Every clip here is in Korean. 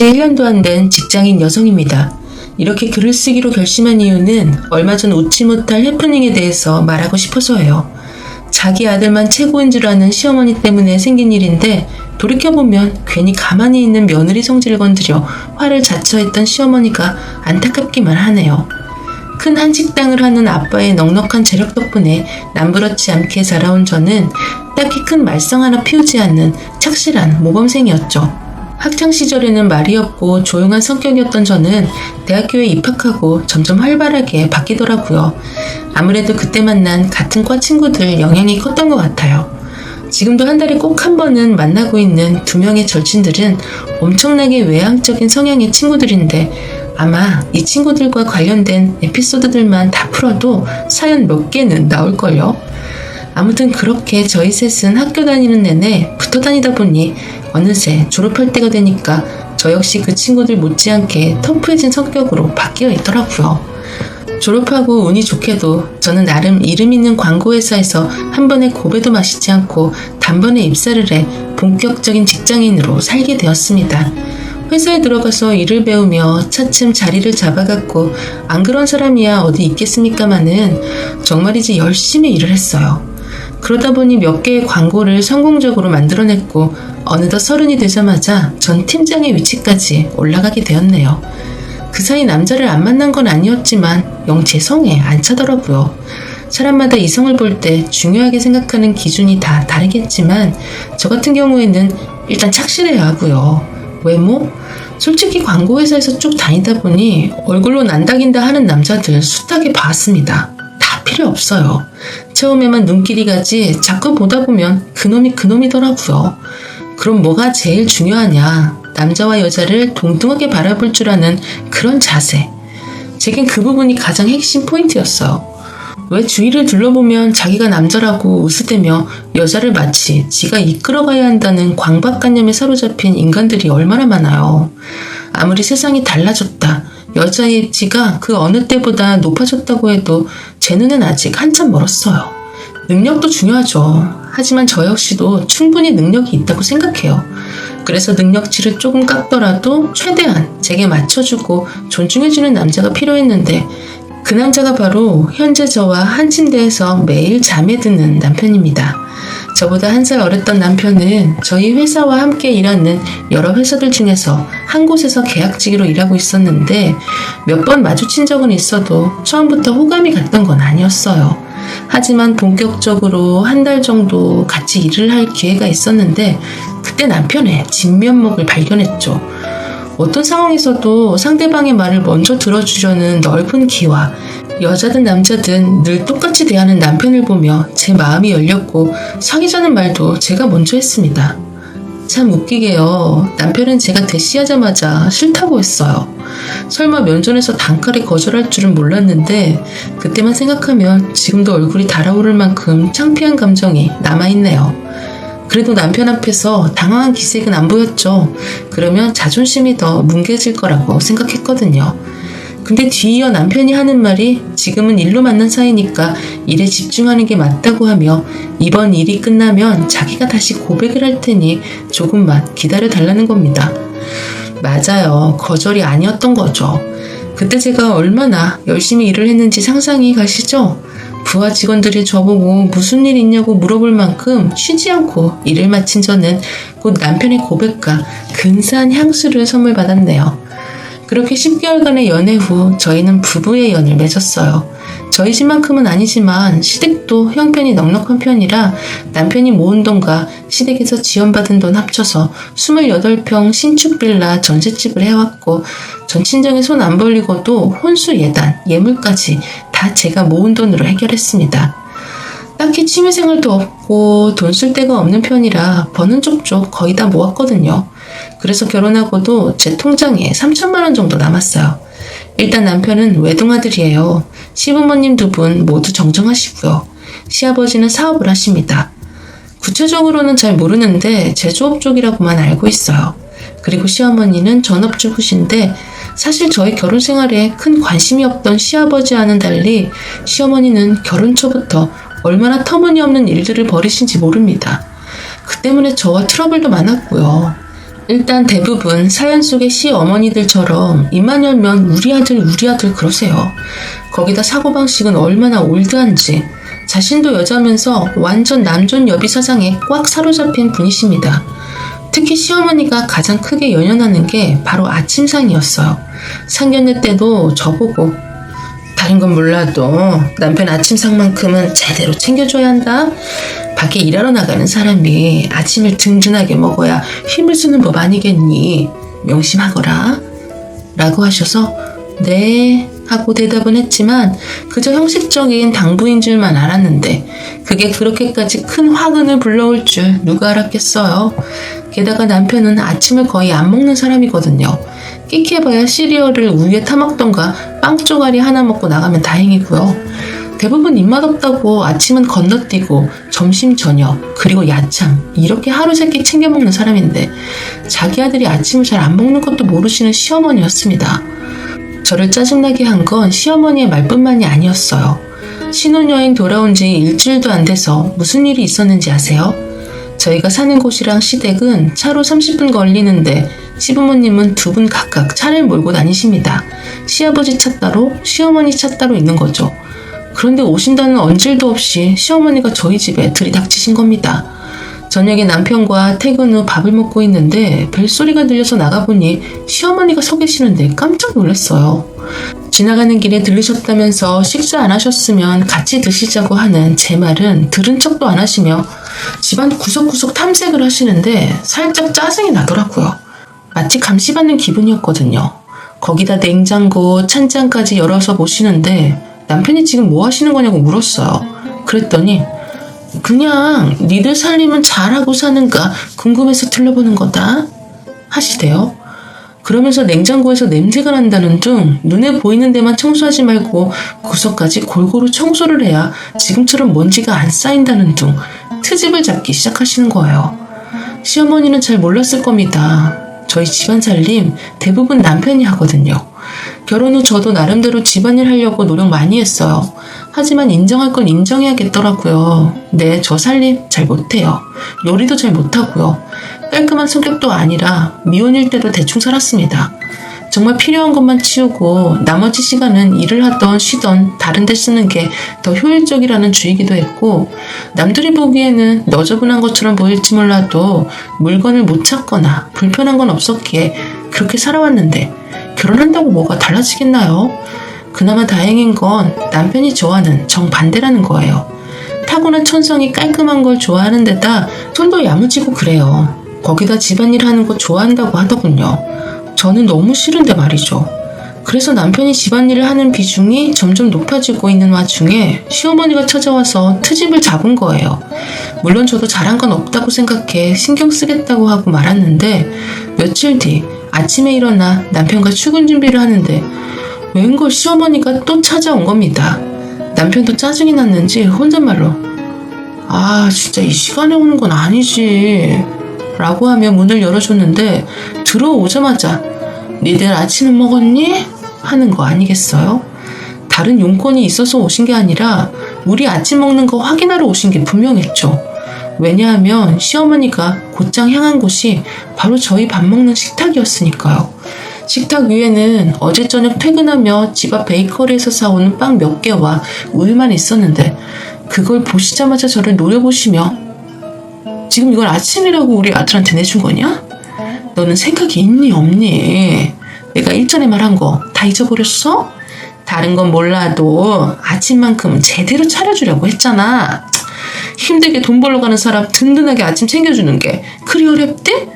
1년도 안 된 직장인 여성입니다. 이렇게 글을 쓰기로 결심한 이유는 얼마 전 웃지 못할 해프닝에 대해서 말하고 싶어서예요. 자기 아들만 최고인 줄 아는 시어머니 때문에 생긴 일인데 돌이켜보면 괜히 가만히 있는 며느리 성질을 건드려 화를 자처했던 시어머니가 안타깝기만 하네요. 큰 한식당을 하는 아빠의 넉넉한 재력 덕분에 남부럽지 않게 자라온 저는 딱히 큰 말썽 하나 피우지 않는 착실한 모범생이었죠. 학창 시절에는 말이 없고 조용한 성격이었던 저는 대학교에 입학하고 점점 활발하게 바뀌더라고요. 아무래도 그때 만난 같은 과 친구들 영향이 컸던 것 같아요. 지금도 한 달에 꼭 한 번은 만나고 있는 두 명의 절친들은 엄청나게 외향적인 성향의 친구들인데 아마 이 친구들과 관련된 에피소드들만 다 풀어도 사연 몇 개는 나올걸요. 아무튼 그렇게 저희 셋은 학교 다니는 내내 붙어 다니다 보니 어느새 졸업할 때가 되니까 저 역시 그 친구들 못지않게 터프해진 성격으로 바뀌어 있더라고요. 졸업하고 운이 좋게도 저는 나름 이름 있는 광고회사에서 한 번에 고배도 마시지 않고 단번에 입사를 해 본격적인 직장인으로 살게 되었습니다. 회사에 들어가서 일을 배우며 차츰 자리를 잡아갔고 안 그런 사람이야 어디 있겠습니까마는 정말이지 열심히 일을 했어요. 그러다 보니 몇 개의 광고를 성공적으로 만들어냈고 어느덧 서른이 되자마자 전 팀장의 위치까지 올라가게 되었네요. 그 사이 남자를 안 만난 건 아니었지만 영제 성에 안 차더라고요. 사람마다 이성을 볼 때 중요하게 생각하는 기준이 다 다르겠지만 저 같은 경우에는 일단 착실해야 하고요. 외모? 솔직히 광고회사에서 쭉 다니다 보니 얼굴로 난다긴다 하는 남자들 숱하게 봤습니다. 다 필요 없어요. 처음에만 눈길이 가지 자꾸 보다 보면 그놈이 그놈이더라고요. 그럼 뭐가 제일 중요하냐? 남자와 여자를 동등하게 바라볼 줄 아는 그런 자세. 제겐 그 부분이 가장 핵심 포인트였어요. 왜 주위를 둘러보면 자기가 남자라고 으스대며 여자를 마치 지가 이끌어가야 한다는 광박관념에 사로잡힌 인간들이 얼마나 많아요. 아무리 세상이 달라졌다. 여자의 입지가 그 어느 때보다 높아졌다고 해도 제 눈엔 아직 한참 멀었어요. 능력도 중요하죠. 하지만 저 역시도 충분히 능력이 있다고 생각해요. 그래서 능력치를 조금 깎더라도 최대한 제게 맞춰주고 존중해주는 남자가 필요했는데 그 남자가 바로 현재 저와 한 침대에서 매일 잠에 드는 남편입니다. 저보다 한 살 어렸던 남편은 저희 회사와 함께 일하는 여러 회사들 중에서 한 곳에서 계약직으로 일하고 있었는데 몇 번 마주친 적은 있어도 처음부터 호감이 갔던 건 아니었어요. 하지만 본격적으로 한 달 정도 같이 일을 할 기회가 있었는데 그때 남편의 진면목을 발견했죠. 어떤 상황에서도 상대방의 말을 먼저 들어주려는 넓은 귀와 여자든 남자든 늘 똑같이 대하는 남편을 보며 제 마음이 열렸고 사귀자는 말도 제가 먼저 했습니다. 참 웃기게요. 남편은 제가 대시하자마자 싫다고 했어요. 설마 면전에서 단칼에 거절할 줄은 몰랐는데 그때만 생각하면 지금도 얼굴이 달아오를 만큼 창피한 감정이 남아있네요. 그래도 남편 앞에서 당황한 기색은 안 보였죠. 그러면 자존심이 더 뭉개질 거라고 생각했거든요. 근데 뒤이어 남편이 하는 말이 지금은 일로 만난 사이니까 일에 집중하는 게 맞다고 하며 이번 일이 끝나면 자기가 다시 고백을 할 테니 조금만 기다려 달라는 겁니다. 맞아요. 거절이 아니었던 거죠. 그때 제가 얼마나 열심히 일을 했는지 상상이 가시죠? 부하 직원들이 저보고 무슨 일 있냐고 물어볼 만큼 쉬지 않고 일을 마친 저는 곧 남편의 고백과 근사한 향수를 선물 받았네요. 그렇게 10개월간의 연애 후 저희는 부부의 연을 맺었어요. 저희 집만큼은 아니지만 시댁도 형편이 넉넉한 편이라 남편이 모은 돈과 시댁에서 지원받은 돈 합쳐서 28평 신축 빌라 전셋집을 해왔고 전 친정에 손 안 벌리고도 혼수 예단, 예물까지 다 제가 모은 돈으로 해결했습니다. 딱히 취미생활도 없고 돈 쓸 데가 없는 편이라 버는 쪽쪽 거의 다 모았거든요. 그래서 결혼하고도 제 통장에 3천만 원 정도 남았어요. 일단 남편은 외동아들이에요. 시부모님 두 분 모두 정정하시고요. 시아버지는 사업을 하십니다. 구체적으로는 잘 모르는데 제조업 쪽이라고만 알고 있어요. 그리고 시어머니는 전업주부신데 사실 저희 결혼 생활에 큰 관심이 없던 시아버지와는 달리 시어머니는 결혼 초부터 얼마나 터무니없는 일들을 벌이신지 모릅니다. 그 때문에 저와 트러블도 많았고요. 일단 대부분 사연 속의 시 어머니들처럼 입만 열면 우리 아들 우리 아들 그러세요. 거기다 사고방식은 얼마나 올드한지 자신도 여자면서 완전 남존 여비 사장에 꽉 사로잡힌 분이십니다. 특히 시어머니가 가장 크게 연연하는 게 바로 아침상이었어요. 상견례 때도 저보고 다른 건 몰라도 남편 아침상만큼은 제대로 챙겨줘야 한다. 밖에 일하러 나가는 사람이 아침을 든든하게 먹어야 힘을 쓰는 법 아니겠니? 명심하거라. 라고 하셔서 네 하고 대답은 했지만 그저 형식적인 당부인 줄만 알았는데 그게 그렇게까지 큰 화근을 불러올 줄 누가 알았겠어요. 게다가 남편은 아침을 거의 안 먹는 사람이거든요. 끼케봐야 시리얼을 우유에 타먹던가 빵 쪼가리 하나 먹고 나가면 다행이고요. 대부분 입맛 없다고 아침은 건너뛰고 점심 저녁 그리고 야참 이렇게 하루 세끼 챙겨 먹는 사람인데 자기 아들이 아침을 잘 안 먹는 것도 모르시는 시어머니였습니다. 저를 짜증나게 한 건 시어머니의 말뿐만이 아니었어요. 신혼여행 돌아온 지 일주일도 안 돼서 무슨 일이 있었는지 아세요? 저희가 사는 곳이랑 시댁은 차로 30분 걸리는데 시부모님은 두 분 각각 차를 몰고 다니십니다. 시아버지 차 따로, 시어머니 차 따로 있는 거죠. 그런데 오신다는 언질도 없이 시어머니가 저희 집에 들이닥치신 겁니다. 저녁에 남편과 퇴근 후 밥을 먹고 있는데 벨소리가 들려서 나가보니 시어머니가 서 계시는데 깜짝 놀랐어요. 지나가는 길에 들르셨다면서 식사 안 하셨으면 같이 드시자고 하는 제 말은 들은 척도 안 하시며 집안 구석구석 탐색을 하시는데 살짝 짜증이 나더라고요. 마치 감시받는 기분이었거든요. 거기다 냉장고, 찬장까지 열어서 보시는데 남편이 지금 뭐 하시는 거냐고 물었어요. 그랬더니 그냥 니들 살림은 잘하고 사는가 궁금해서 들러보는 거다 하시대요. 그러면서 냉장고에서 냄새가 난다는 둥 눈에 보이는 데만 청소하지 말고 구석까지 골고루 청소를 해야 지금처럼 먼지가 안 쌓인다는 둥 트집을 잡기 시작하시는 거예요. 시어머니는 잘 몰랐을 겁니다. 저희 집안 살림 대부분 남편이 하거든요. 결혼 후 저도 나름대로 집안일 하려고 노력 많이 했어요. 하지만 인정할 건 인정해야겠더라고요. 네, 저 살림 잘 못해요. 요리도 잘 못하고요. 깔끔한 성격도 아니라 미혼일 때도 대충 살았습니다. 정말 필요한 것만 치우고 나머지 시간은 일을 하던 쉬던 다른 데 쓰는 게 더 효율적이라는 주의기도 했고 남들이 보기에는 너저분한 것처럼 보일지 몰라도 물건을 못 찾거나 불편한 건 없었기에 그렇게 살아왔는데 결혼한다고 뭐가 달라지겠나요? 그나마 다행인 건 남편이 좋아하는 정반대라는 거예요. 타고난 천성이 깔끔한 걸 좋아하는 데다 손도 야무지고 그래요. 거기다 집안일 하는 거 좋아한다고 하더군요. 저는 너무 싫은데 말이죠. 그래서 남편이 집안일을 하는 비중이 점점 높아지고 있는 와중에 시어머니가 찾아와서 트집을 잡은 거예요. 물론 저도 잘한 건 없다고 생각해 신경 쓰겠다고 하고 말았는데 며칠 뒤 아침에 일어나 남편과 출근 준비를 하는데 웬걸 시어머니가 또 찾아온 겁니다. 남편도 짜증이 났는지 혼잣말로 아 진짜 이 시간에 오는 건 아니지 라고 하며 문을 열어줬는데 들어오자마자 니들 아침은 먹었니? 하는 거 아니겠어요? 다른 용건이 있어서 오신 게 아니라 우리 아침 먹는 거 확인하러 오신 게 분명했죠. 왜냐하면 시어머니가 곧장 향한 곳이 바로 저희 밥 먹는 식탁이었으니까요. 식탁 위에는 어제 저녁 퇴근하며 집 앞 베이커리에서 사오는 빵 몇 개와 우유만 있었는데 그걸 보시자마자 저를 노려보시며 지금 이걸 아침이라고 우리 아들한테 내준 거냐? 너는 생각이 있니 없니? 내가 일전에 말한 거 다 잊어버렸어? 다른 건 몰라도 아침만큼은 제대로 차려주려고 했잖아. 힘들게 돈 벌러 가는 사람 든든하게 아침 챙겨주는 게 그리 어렵대?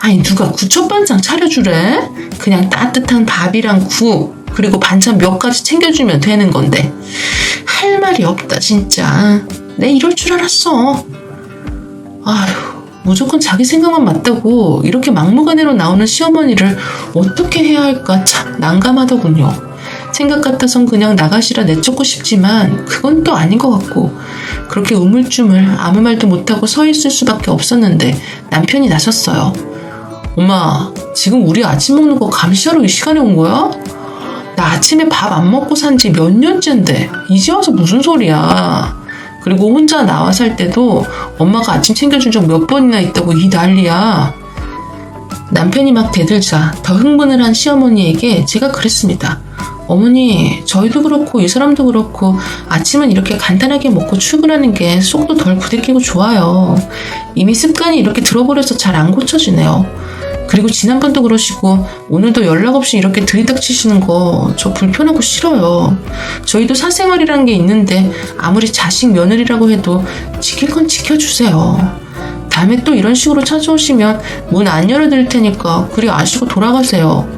아니 누가 구초반장 차려주래? 그냥 따뜻한 밥이랑 국 그리고 반찬 몇 가지 챙겨주면 되는 건데. 할 말이 없다 진짜. 내 이럴 줄 알았어. 아휴 무조건 자기 생각만 맞다고 이렇게 막무가내로 나오는 시어머니를 어떻게 해야 할까? 참 난감하더군요 생각 같아선 그냥 나가시라 내쫓고 싶지만 그건 또 아닌 것 같고 그렇게 우물쭈물 아무 말도 못하고 서 있을 수밖에 없었는데 남편이 나섰어요. 엄마, 지금 우리 아침 먹는 거 감시하러 이 시간에 온 거야? 나 아침에 밥 안 먹고 산 지 몇 년째인데 이제 와서 무슨 소리야? 그리고 혼자 나와 살 때도 엄마가 아침 챙겨준 적 몇 번이나 있다고 이 난리야. 남편이 막 대들자 더 흥분을 한 시어머니에게 제가 그랬습니다. 어머니, 저희도 그렇고 이 사람도 그렇고 아침은 이렇게 간단하게 먹고 출근하는 게 속도 덜 부대끼고 좋아요. 이미 습관이 이렇게 들어버려서 잘 안 고쳐지네요. 그리고 지난번도 그러시고 오늘도 연락 없이 이렇게 들이닥치시는 거 저 불편하고 싫어요. 저희도 사생활이라는 게 있는데 아무리 자식 며느리라고 해도 지킬 건 지켜주세요. 다음에 또 이런 식으로 찾아오시면 문 안 열어드릴 테니까 그리 아시고 돌아가세요.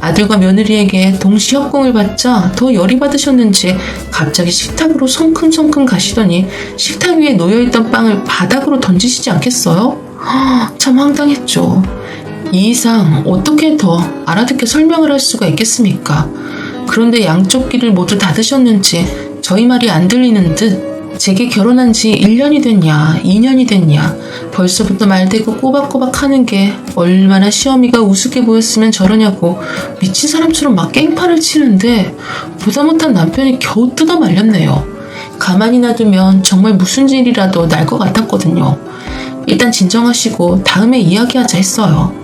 아들과 며느리에게 동시 협공을 받자 더 열이 받으셨는지 갑자기 식탁으로 성큼성큼 가시더니 식탁 위에 놓여있던 빵을 바닥으로 던지시지 않겠어요? 하, 참 황당했죠. 이 이상 어떻게 더 알아듣게 설명을 할 수가 있겠습니까? 그런데 양쪽 귀를 모두 닫으셨는지 저희 말이 안 들리는 듯 제게 결혼한 지 1년이 됐냐, 2년이 됐냐, 벌써부터 말대고 꼬박꼬박 하는 게 얼마나 시어미가 우습게 보였으면 저러냐고 미친 사람처럼 막 깽판을 치는데 보다 못한 남편이 겨우 뜯어 말렸네요. 가만히 놔두면 정말 무슨 일이라도 날 것 같았거든요. 일단 진정하시고 다음에 이야기하자 했어요.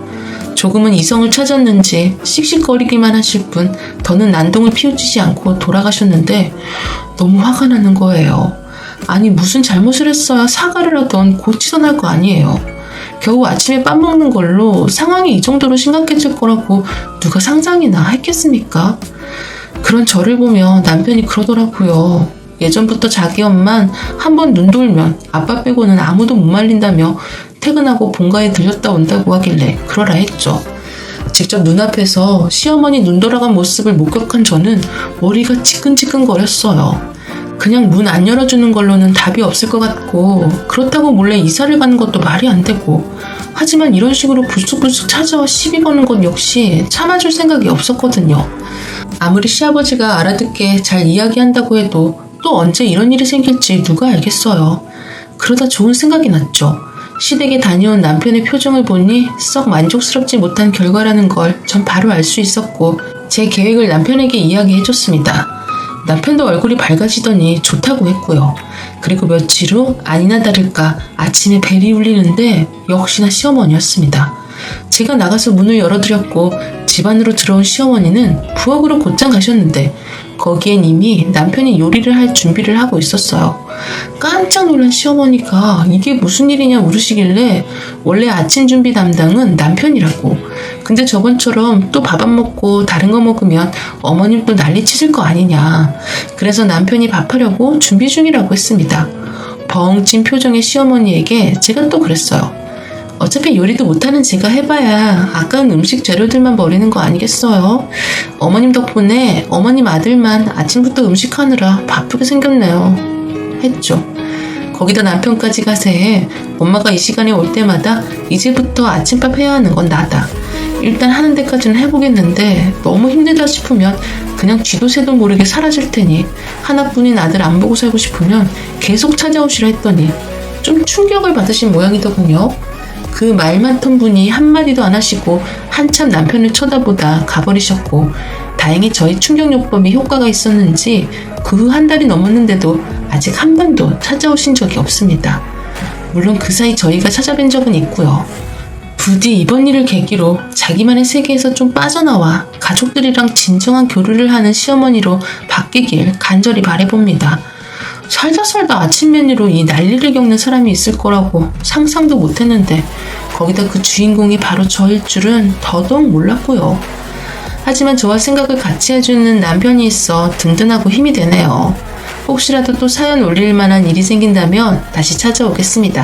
조금은 이성을 찾았는지 씩씩거리기만 하실 뿐 더는 난동을 피우치지 않고 돌아가셨는데 너무 화가 나는 거예요. 아니 무슨 잘못을 했어야 사과를 하던 고치던 할거 아니에요. 겨우 아침에 빵 먹는 걸로 상황이 이 정도로 심각해질 거라고 누가 상상이나 했겠습니까? 그런 저를 보며 남편이 그러더라고요. 예전부터 자기 엄만 한 번 눈 돌면 아빠 빼고는 아무도 못 말린다며 퇴근하고 본가에 들렸다 온다고 하길래 그러라 했죠. 직접 눈앞에서 시어머니 눈 돌아간 모습을 목격한 저는 머리가 지끈지끈 거렸어요. 그냥 문 안 열어주는 걸로는 답이 없을 것 같고 그렇다고 몰래 이사를 가는 것도 말이 안 되고 하지만 이런 식으로 불쑥불쑥 찾아와 시비 거는 것 역시 참아줄 생각이 없었거든요. 아무리 시아버지가 알아듣게 잘 이야기한다고 해도 또 언제 이런 일이 생길지 누가 알겠어요. 그러다 좋은 생각이 났죠. 시댁에 다녀온 남편의 표정을 보니 썩 만족스럽지 못한 결과라는 걸 전 바로 알 수 있었고 제 계획을 남편에게 이야기해줬습니다. 남편도 얼굴이 밝아지더니 좋다고 했고요. 그리고 며칠 후 아니나 다를까 아침에 벨이 울리는데 역시나 시어머니였습니다. 제가 나가서 문을 열어드렸고 집 안으로 들어온 시어머니는 부엌으로 곧장 가셨는데 거기엔 이미 남편이 요리를 할 준비를 하고 있었어요. 깜짝 놀란 시어머니가 이게 무슨 일이냐 물으시길래 원래 아침 준비 담당은 남편이라고. 근데 저번처럼 또 밥 안 먹고 다른 거 먹으면 어머님 또 난리 치실 거 아니냐. 그래서 남편이 밥하려고 준비 중이라고 했습니다. 벙찐 표정의 시어머니에게 제가 또 그랬어요. 어차피 요리도 못하는 제가 해봐야 아까운 음식 재료들만 버리는 거 아니겠어요? 어머님 덕분에 어머님 아들만 아침부터 음식하느라 바쁘게 생겼네요. 했죠. 거기다 남편까지 가세 엄마가 이 시간에 올 때마다 이제부터 아침밥 해야 하는 건 나다. 일단 하는 데까지는 해보겠는데 너무 힘들다 싶으면 그냥 쥐도 새도 모르게 사라질 테니 하나뿐인 아들 안 보고 살고 싶으면 계속 찾아오시라 했더니 좀 충격을 받으신 모양이더군요. 그 말 많던 분이 한마디도 안 하시고 한참 남편을 쳐다보다 가버리셨고 다행히 저희 충격요법이 효과가 있었는지 그 후 한 달이 넘었는데도 아직 한 번도 찾아오신 적이 없습니다. 물론 그 사이 저희가 찾아뵌 적은 있고요. 부디 이번 일을 계기로 자기만의 세계에서 좀 빠져나와 가족들이랑 진정한 교류를 하는 시어머니로 바뀌길 간절히 바래봅니다. 살다 살다 아침 메뉴로 이 난리를 겪는 사람이 있을 거라고 상상도 못했는데 거기다 그 주인공이 바로 저일 줄은 더더욱 몰랐고요. 하지만 저와 생각을 같이 해주는 남편이 있어 든든하고 힘이 되네요. 혹시라도 또 사연 올릴 만한 일이 생긴다면 다시 찾아오겠습니다.